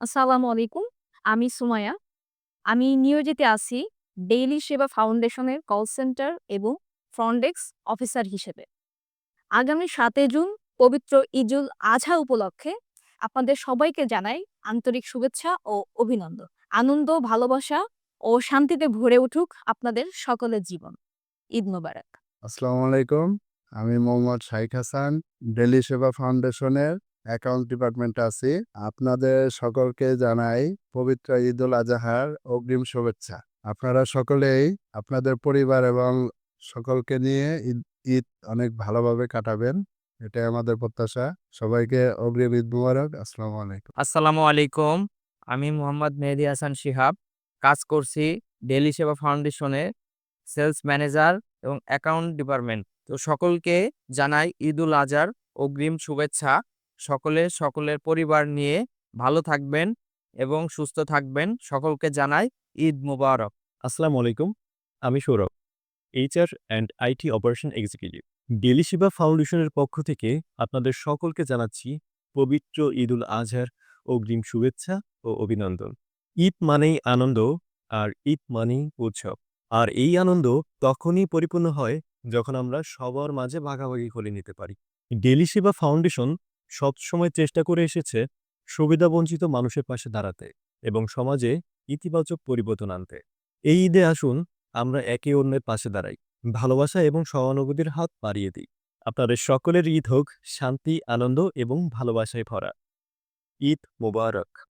আসসালামু আলাইকুম। আমি সুমায়া আমি নিয়োজিত আছি ডেইলি সেবা ফাউন্ডেশনের কল সেন্টার এবং ফ্রন্ট ডেস্ক অফিসার হিসেবে। আগামী ৭ ই জুন পবিত্র ইজুল আজহা উপলক্ষে আপনাদের সবাইকে জানাই আন্তরিক শুভেচ্ছা ও অভিনন্দন। আনন্দ, ভালোবাসা ও শান্তিতে ভরে উঠুক আপনাদের সকলের জীবন। ঈদ মোবারক। আসসালামু আলাইকুম। আমি মোহাম্মদ শাইখ হাসান। ডেইলি সেবা ফাউন্ডেশনের অ্যাকাউন্ট ডিপার্টমেন্ট আছি। আপনাদের সকলকে জানাই পবিত্র ঈদুল আজহার অগ্রিম শুভেচ্ছা। আপনারা সকলেই আপনাদের পরিবার এবং সকলকে নিয়ে ঈদ ঈদ অনেক ভালোভাবে কাটাবেন। এটাই আমাদের প্রত্যাশা। সবাইকে অগ্রিম ঈদ মোবারক। আসসালামু আলাইকুম। আসসালামু আলাইকুম। আমি মোহাম্মদ মেহেদী হাসান শিহাব। কাজ করছি ডেইলি সেবা ফাউন্ডেশনে সেলস ম্যানেজার এবং অ্যাকাউন্ট ডিপার্টমেন্ট। তো সকলকে জানাই ঈদুল আজহার অগ্রিম শুভেচ্ছা। সকলে, সকলের পরিবার নিয়ে ভালো থাকবেন এবং সুস্থ থাকবেন। সকলকে জানাই ঈদ মোবারক। আসসালামু আলাইকুম। আমি Sourav. HR and IT operation executive. Daily Seva ফাউন্ডেশনের পক্ষ থেকে আপনাদের সকলকে জানাচ্ছি পবিত্র ঈদুল আজহার অগ্রিম শুভেচ্ছা ও অভিনন্দন। ঈদ মানেই আনন্দ আর ঈদ মানেই উৎসব। আর এই আনন্দ তখনই পরিপূর্ণ হয় যখন আমরা সবার মাঝে ভাগাভাগি করে নিতে পারি। ডেইলি সেবা ফাউন্ডেশন সবসময় চেষ্টা করে এসেছে সুবিধাবঞ্চিত মানুষের পাশে দাঁড়াতে এবং সমাজে ইতিবাচক পরিবর্তন আনতে। এই ঈদে আসুন আমরা একে অন্যের পাশে দাঁড়াই। ভালোবাসা এবং সহানুভূতির হাত পাড়িয়ে দিই। আপনাদের সকলের ঈদ হোক শান্তি, আনন্দ এবং ভালোবাসায় ভরা। ঈদ মোবারক।